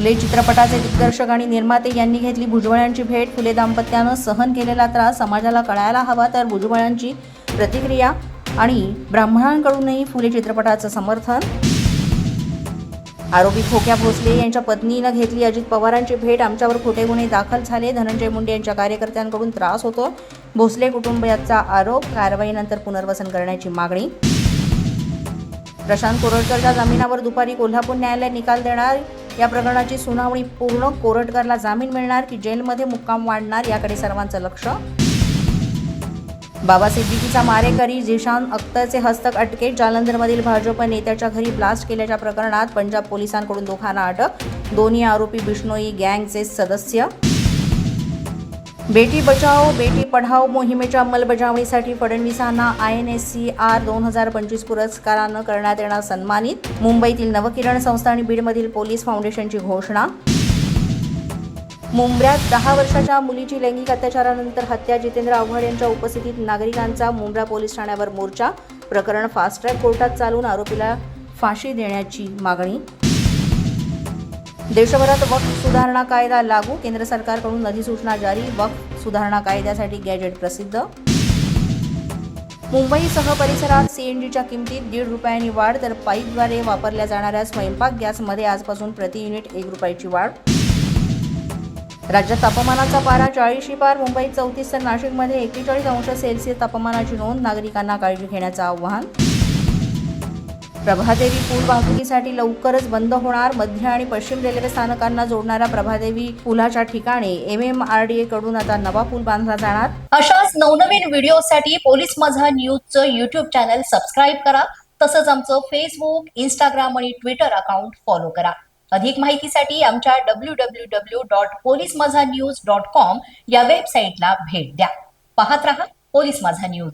फुले चित्रपटाचे दिग्दर्शक आणि निर्माते यांनी घेतली भुजबळांची भेट. फुले दाम्पत्यानं सहन केलेला त्रास समाजाला कळायला हवा तर भुजबळांची प्रतिक्रिया आणि ब्राह्मणांकडूनही फुले चित्रपटाचं समर्थन. आरोपी खोक्या भोसले यांच्या पत्नीनं घेतली अजित पवारांची भेट. आमच्यावर खोटे गुन्हे दाखल झाले. धनंजय मुंडे यांच्या कार्यकर्त्यांकडून त्रास होतो. भोसले कुटुंबियाचा आरोप कारवाईनंतर पुनर्वसन करण्याची मागणी. प्रशांत कोरटकरच्या जामिनावर दुपारी कोल्हापूर न्यायालय निकाल देणार. या प्रकरणाची सुनावणी पूर्ण कोरटकरला जामीन मिळणार की जेलमध्ये मुक्काम वाढणार याकडे सर्वांचं लक्ष? बाबा सिद्दीकीचा मारेकरी झिशान अख्तरचे हस्तक अटकेत जालंधरमधील भाजप नेत्याच्या घरी ब्लास्ट केल्याच्या प्रकरणात पंजाब पोलिसांकडून दोघांना अटक दोन्ही आरोपी बिष्णोई गँगचे सदस्य बेटी बचाओ बेटी पढाओ मोहिमेच्या अंमलबजावणीसाठी फडणवीसांना I N S C R दोन हजार पंचवीस पुरस्कारानं करण्यात येणार सन्मानित. मुंबईतील नवकिरण संस्था आणि बीडमधील पोलीस फाउंडेशनची घोषणा. मुंबऱ्यात दहा वर्षाच्या मुलीची लैंगिक अत्याचारानंतर हत्या जितेंद्र आव्हाड यांच्या उपस्थितीत नागरिकांचा मुंब्रा पोलीस ठाण्यावर मोर्चा. प्रकरण फास्ट ट्रॅक कोर्टात चालून आरोपीला फाशी देण्याची मागणी. देशभरात वक्फ सुधारणा कायदा लागू केंद्र सरकारकडून अधिसूचना जारी वक्फ सुधारणा कायद्यासाठी गॅजेट प्रसिद्ध. मुंबईसह परिसरात सीएनजीच्या किमतीत दीड रुपयांनी वाढ तर पाईपद्वारे वापरल्या जाणाऱ्या स्वयंपाक गॅसमध्ये आजपासून प्रति युनिट एक रुपयाची वाढ. राज्यात तापमानाचा पारा चाळीशी पार मुंबईत चौतीस तर नाशिकमध्ये एक्केचाळीस अंश सेल्सिअस तापमानाची नोंद नागरिकांना काळजी घेण्याचं आवाहन. प्रभादेवी पूल वाहतुकीसाठी लवकरच बंद होणार. मध्य आणि पश्चिम रेल्वे स्थानकांना जोडणाऱ्या प्रभादेवी पुलाच्या ठिकाणी M M R D A कडून आता नवा पूल बांधला जाणार. अशाच नवनवीन व्हिडिओसाठी पोलीस माझा न्यूजचं युट्यूब चॅनल सबस्क्राईब करा. तसंच आमचं फेसबुक इंस्टाग्राम आणि ट्विटर अकाउंट फॉलो करा. अधिक माहितीसाठी आमच्या W W W dot police Majha news dot com या वेबसाईटला भेट द्या. पाहत रहा पोलीस माझा न्यूज